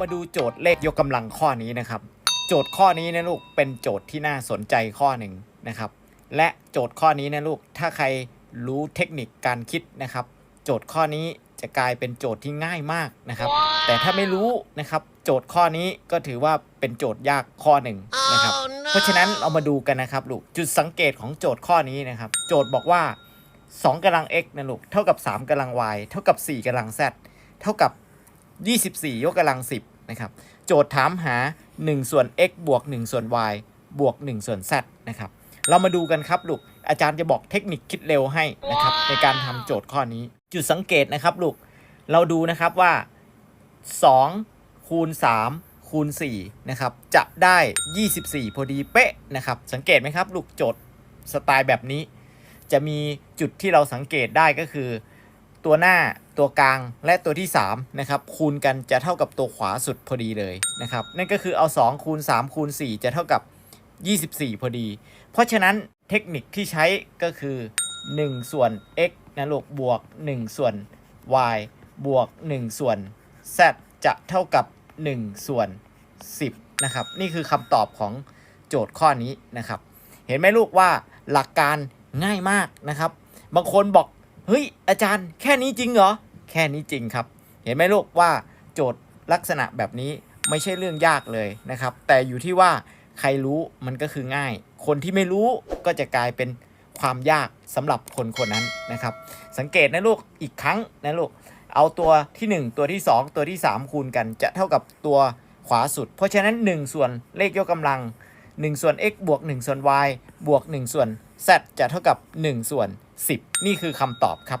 มาดูโจทย์เลขยกกำลังข้อนี้นะครับ โจทย์ข้อนี้นะลูกเป็นโจทย์ที่น่าสนใจข้อหนึ่งนะครับ และโจทย์ข้อนี้นะลูกถ้าใครรู้เทคนิคการคิดนะครับ โจทย์ข้อนี้จะกลายเป็นโจทย์ที่ง่ายมากนะครับ แต่ถ้าไม่รู้นะครับ โจทย์ข้อนี้ก็ถือว่าเป็นโจทย์ยากข้อหนึ่งนะครับ เพราะฉะนั้นเรามาดูกันนะครับลูกจุดสังเกตของโจทย์ข้อนี้นะครับ โจทย์บอกว่า 2กำลัง x นะลูกเท่ากับ 3กำลัง y เท่ากับ 4กำลัง z เท่ากับ 24 ยกกำลัง 10 นะครับ โจทย์ถามหา 1 ส่วน x บวก 1 ส่วน y บวก 1 ส่วน z นะครับ เรามาดูกันครับลูก อาจารย์จะบอกเทคนิคคิดเร็วให้นะครับ ในการทำโจทย์ข้อนี้ จุดสังเกตนะครับลูก เราดูนะครับว่า 2 คูณ 3 คูณ 4 นะครับ จะได้ 24 พอดีเป๊ะนะครับ สังเกตไหมครับลูกโจทย์สไตล์แบบนี้ จะมีจุดที่เราสังเกตได้ก็คือ ตัวหน้า ตัวกลางและตัวที่3นะครับคูณกันจะเท่ากับตัวขวาสุดพอดีเลยนะครับนั่นก็คือเอา 2 คูณ 3 คูณ 4 จะเท่ากับ 24 พอดี เพราะฉะนั้นเทคนิคที่ใช้ก็คือ 1 ส่วน x นะลูกบวก 1 ส่วน y บวก 1 ส่วน z จะเท่ากับ 1 ส่วน 10นะครับนี่คือคำตอบของโจทย์ข้อนี้นะครับ เห็นไหมลูกว่าหลักการง่ายมากนะครับ บางคนบอกเฮ้ยอาจารย์แค่นี้จริงเหรอ แค่นี้จริงครับ เห็นไหมลูกว่าโจทย์ลักษณะแบบนี้ไม่ใช่เรื่องยากเลยนะครับ แต่อยู่ที่ว่าใครรู้มันก็คือง่าย คนที่ไม่รู้ก็จะกลายเป็นความยากสำหรับคนคนนั้นนะครับ สังเกตนะลูกอีกครั้งนะลูกเอาตัวที่ 1 ตัวที่ 2 ตัวที่ 3 คูณกันจะเท่ากับตัวขวาสุด เพราะฉะนั้น 1 ส่วนเลขยกกำลัง 1 ส่วน x บวก 1 ส่วน y บวก 1 ส่วน z จะเท่ากับ 1 ส่วน 10 นี่คือคำตอบครับ